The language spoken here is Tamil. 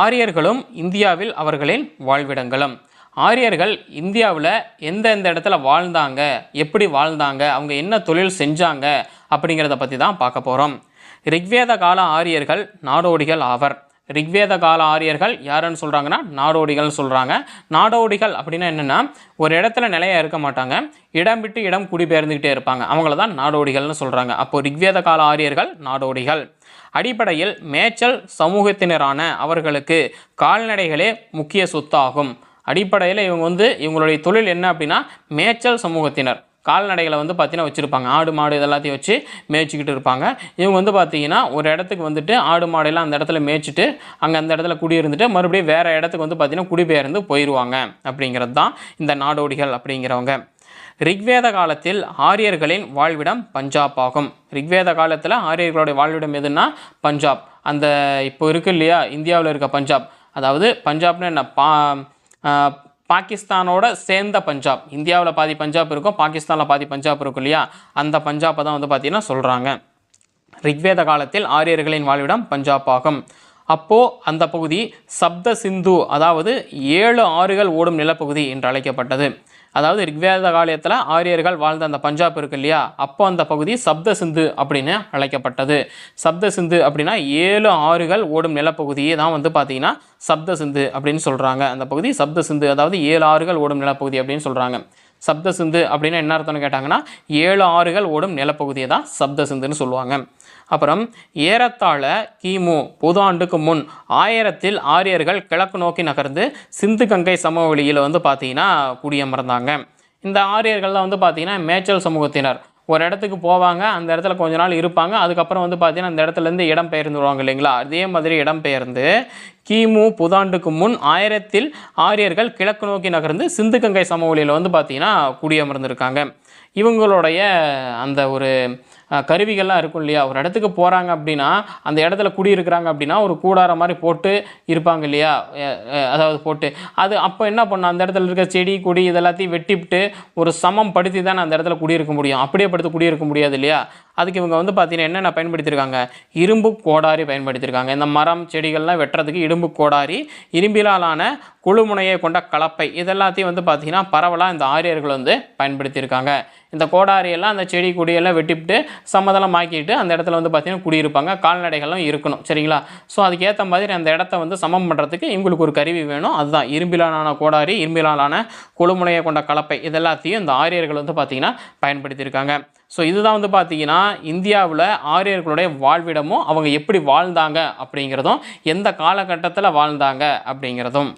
ஆரியர்களும் இந்தியாவில் அவர்களின் வாழ்விடங்களும். ஆரியர்கள் இந்தியாவில் எந்தெந்த இடத்துல வாழ்ந்தாங்க எப்படி வாழ்ந்தாங்க அவங்க என்ன தொழில் செஞ்சாங்க அப்படிங்கிறத பற்றி தான் பார்க்க போகிறோம் ரிக்வேத கால ஆரியர்கள் நாடோடிகள் ஆவர். ரிக்வேத கால ஆரியர்கள் யாருன்னு சொல்கிறாங்கன்னா நாடோடிகள்னு சொல்கிறாங்க நாடோடிகள் அப்படின்னா என்னென்னா ஒரு இடத்துல நிலையாக இருக்க மாட்டாங்க. இடம் விட்டு இடம் குடிபெயர்ந்துக்கிட்டே இருப்பாங்க. அவங்கள தான் நாடோடிகள்னு சொல்கிறாங்க அப்போது ரிக்வேத கால ஆரியர்கள் நாடோடிகள். அடிப்படையில் மேய்ச்சல் சமூகத்தினரான அவர்களுக்கு கால்நடைகளே முக்கிய சொத்தாகும். அடிப்படையில் இவங்க வந்து இவங்களுடைய தொழில் என்ன அப்படின்னா மேய்ச்சல் சமூகத்தினர். கால்நடைகளை வந்து பார்த்தீங்கன்னா வச்சுருப்பாங்க. ஆடு மாடு இதெல்லாத்தையும் வச்சு மேய்ச்சிக்கிட்டு இருப்பாங்க. இவங்க வந்து பார்த்திங்கன்னா ஒரு இடத்துக்கு வந்துட்டு ஆடு மாடெல்லாம் அந்த இடத்துல மேய்ச்சிட்டு அங்கே அந்த இடத்துல குடியிருந்துட்டு மறுபடியும் வேறு இடத்துக்கு வந்து பார்த்திங்கன்னா குடிபெயர்ந்து போயிடுவாங்க அப்படிங்கிறது தான் இந்த நாடோடிகள் அப்படிங்கிறவங்க. ரிக்வேத காலத்தில் ஆரியர்களின் வாழ்விடம் பஞ்சாப் ஆகும். ரிக்வேத காலத்தில் ஆரியர்களுடைய வாழ்விடம் எதுன்னா பஞ்சாப். அந்த இப்போ இருக்கு இல்லையா? இந்தியாவில் இருக்க பஞ்சாப். அதாவது பஞ்சாப்னு என்ன? பா பாகிஸ்தானோட சேர்ந்த பஞ்சாப். இந்தியாவில் பாதி பஞ்சாப் இருக்கும் பாகிஸ்தானில் பாதி பஞ்சாப் இருக்கும் இல்லையா? அந்த பஞ்சாப்பை தான் வந்து பார்த்தீங்கன்னா சொல்கிறாங்க ரிக்வேத காலத்தில் ஆரியர்களின் வாழ்விடம் பஞ்சாப் ஆகும். அப்போது அந்த பகுதி சப்த சிந்து அதாவது ஏழு ஆறுகள் ஓடும் நிலப்பகுதி என்று அழைக்கப்பட்டது. அதாவது ரிக்வேத காலத்தில் ஆரியர்கள் வாழ்ந்த அந்த பஞ்சாப் இருக்கு இல்லையா? அப்போ அந்த பகுதி சப்த சிந்து அப்படின்னு அழைக்கப்பட்டது. சப்த சிந்து அப்படின்னா ஏழு ஆறுகள் ஓடும் நிலப்பகுதியே தான் வந்து பார்த்தீங்கன்னா சப்த சிந்து அப்படின்னு சொல்கிறாங்க அந்த பகுதி சப்த சிந்து அதாவது ஏழு ஆறுகள் ஓடும் நிலப்பகுதி அப்படின்னு சொல்கிறாங்க சப்த சிந்து அப்படின்னா என்ன அர்த்தம்னு கேட்டாங்கன்னா ஏழு ஆறுகள் ஓடும் நிலப்பகுதியை தான் சப்த சிந்துன்னு சொல்லுவாங்க. அப்புறம் ஏறத்தாழ கிமு பொது ஆண்டுக்கு முன் ஆயிரத்தில் ஆரியர்கள் கிழக்கு நோக்கி நகர்ந்து சிந்து கங்கை சமவெளியில் வந்து பார்த்தீங்கன்னா குடியமர்ந்தாங்க. இந்த ஆரியர்கள்லாம் வந்து பார்த்தீங்கன்னா மேய்ச்சல் சமூகத்தினர். ஒரு இடத்துக்கு போவாங்க அந்த இடத்துல கொஞ்ச நாள் இருப்பாங்க. அதுக்கப்புறம் வந்து பார்த்தீங்கன்னா அந்த இடத்துலேருந்து இடம் பெயர்ந்துருவாங்க இல்லைங்களா? அதே மாதிரி இடம் பெயர்ந்து கிமு புதாண்டுக்கு முன் ஆயிரத்தில் ஆரியர்கள் கிழக்கு நோக்கி நகர்ந்து சிந்து கங்கை சமவெளியில் வந்து பார்த்திங்கன்னா குடியமர்ந்திருக்காங்க. இவங்களுடைய அந்த ஒரு கருவிகள்லாம் இருக்கும் இல்லையா? ஒரு இடத்துக்கு போகிறாங்க அப்படின்னா அந்த இடத்துல குடியிருக்கிறாங்க அப்படின்னா ஒரு கூடார மாதிரி போட்டு இருப்பாங்க இல்லையா? அதாவது போட்டு. அது அப்போ என்ன பண்ணும்? அந்த இடத்துல இருக்க செடி கொடி இதெல்லாத்தையும் வெட்டிவிட்டு ஒரு சமம் படுத்தி தான் அந்த இடத்துல குடியிருக்க முடியும். அப்படியே படுத்து குடியிருக்க முடியாது இல்லையா? அதுக்கு இவங்க வந்து பார்த்தீங்கன்னா என்னென்ன பயன்படுத்தியிருக்காங்க? இரும்பு கோடாரி பயன்படுத்தியிருக்காங்க. இந்த மரம் செடிகள்லாம் வெட்டுறதுக்கு இரும்பு கோடாரி இரும்பிலாலான குழுமுனையை கொண்ட கலப்பை. இதெல்லாத்தையும் வந்து பார்த்தீங்கன்னா பரவலாக இந்த ஆரியர்கள் வந்து பயன்படுத்தியிருக்காங்க. இந்த கோடாரியெல்லாம் அந்த செடி கொடியெல்லாம் வெட்டிவிட்டு சம்மதெல்லாம் ஆக்கிட்டு அந்த இடத்துல வந்து பார்த்தீங்கன்னா குடியிருப்பாங்க. கால்நடைகளும் இருக்கணும். சரிங்களா? ஸோ அதுக்கேற்ற மாதிரி அந்த இடத்த வந்து சமம் பண்ணுறதுக்கு இவங்களுக்கு ஒரு கருவி வேணும். அதுதான் இரும்பிலான கோடாரி இரும்பிலான குழுமுனையை கொண்ட கலப்பை. இதெல்லாத்தையும் இந்த ஆரியர்கள் வந்து பார்த்திங்கன்னா பயன்படுத்தியிருக்காங்க. ஸோ இதுதான் வந்து பார்த்தீங்கன்னா இந்தியாவில் ஆரியர்களுடைய வாழ்விடமும் அவங்க எப்படி வாழ்ந்தாங்க அப்படிங்கிறதும் எந்த காலகட்டத்தில் வாழ்ந்தாங்க அப்படிங்கிறதும்.